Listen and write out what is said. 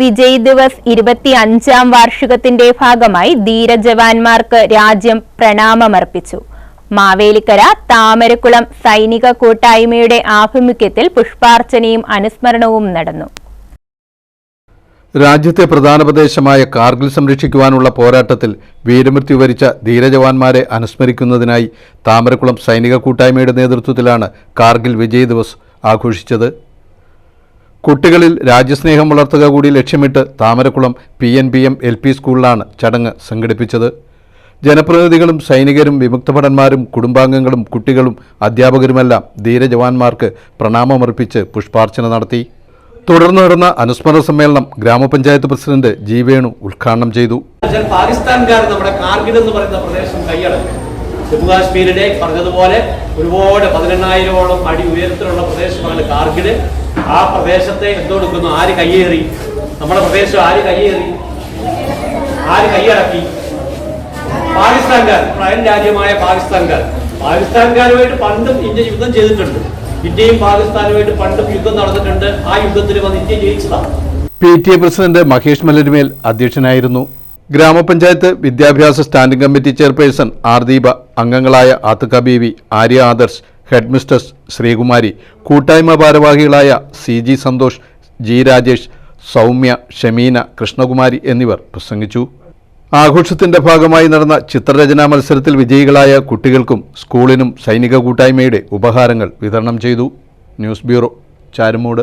വിജയ് ദിവസ് ഇരുപത്തി അഞ്ചാം വാർഷികത്തിന്റെ ഭാഗമായി ധീരജവാന്മാർക്ക് രാജ്യം പ്രണാമമർപ്പിച്ചു. മാവേലിക്കര താമരക്കുളം സൈനിക കൂട്ടായ്മയുടെ ആഭിമുഖ്യത്തിൽ പുഷ്പാർച്ചനയും അനുസ്മരണവും നടന്നു. രാജ്യത്തെ പ്രധാന പ്രദേശമായ കാർഗിൽ സംരക്ഷിക്കുവാനുള്ള പോരാട്ടത്തിൽ വീരമൃത്യു വരിച്ച ധീരജവാന്മാരെ അനുസ്മരിക്കുന്നതിനായി താമരക്കുളം സൈനിക കൂട്ടായ്മയുടെ നേതൃത്വത്തിലാണ് കാർഗിൽ വിജയ് ദിവസ് ആഘോഷിച്ചത്. കുട്ടികളിൽ രാജ്യസ്നേഹം വളർത്തുക കൂടി ലക്ഷ്യമിട്ട് Thamarakkulam P N B M L P സ്കൂളിലാണ് ചടങ്ങ് സംഘടിപ്പിച്ചത്. ജനപ്രതിനിധികളും സൈനികരും വിമുക്തഭടന്മാരും കുടുംബാംഗങ്ങളും കുട്ടികളും അധ്യാപകരുമെല്ലാം ധീരജവാന്മാർക്ക് പ്രണാമമർപ്പിച്ച് പുഷ്പാർച്ചന നടത്തി. തുടർന്ന് നടന്ന അനുസ്മരണ സമ്മേളനം ഗ്രാമപഞ്ചായത്ത് പ്രസിഡന്റ് ജി വേണു ഉദ്ഘാടനം ചെയ്തു. പാകിസ്ഥാൻകാർ നമ്മുടെ കാർഗിൽ എന്ന് പറയുന്ന പ്രദേശം കൈയടക്കി. ജമ്മു കാശ്മീരിലെ പറഞ്ഞതുപോലെ ഒരുപാട് പതിനെണ്ണായിരമോളം അടി ഉയരത്തിലുള്ള പ്രദേശമാണ് കാർഗിൽ ആ പ്രദേശത്തെ എന്തുകൊടുക്കുന്നു ആര് കയ്യേറി? നമ്മുടെ പ്രദേശം ആര് കയ്യേറി? ആര് കൈയടക്കി പാകിസ്ഥാൻകാർ പ്രയൻ രാജ്യമായ പാകിസ്ഥാൻകാർ. പാകിസ്ഥാൻകാരുമായിട്ട് പണ്ടും ഇന്ത്യ യുദ്ധം ചെയ്തിട്ടുണ്ട്. ഇന്ത്യയും പാകിസ്ഥാനുമായിട്ട് പണ്ടും യുദ്ധം നടന്നിട്ടുണ്ട്. ആ യുദ്ധത്തിൽ വന്ന് India ജയിച്ചതാണ് P T A president Mahesh Malarumel അധ്യക്ഷനായിരുന്നു. ഗ്രാമപഞ്ചായത്ത് വിദ്യാഭ്യാസ standing committee chairperson R Deepa അംഗങ്ങളായ ആത്തുക ബീവി ആര്യ ആദർശ് ഹെഡ് മിസ്റ്റേഴ്സ് ശ്രീകുമാരി കൂട്ടായ്മ ഭാരവാഹികളായ C G Santhosh G Rajesh Soumya Shameena Krishnakumari എന്നിവർ പ്രസംഗിച്ചു. ആഘോഷത്തിന്റെ ഭാഗമായി നടന്ന ചിത്രരചനാ മത്സരത്തിൽ വിജയികളായ കുട്ടികൾക്കും സ്കൂളിനും സൈനിക കൂട്ടായ്മയുടെ ഉപഹാരങ്ങൾ വിതരണം ചെയ്തു. News bureau Charummood.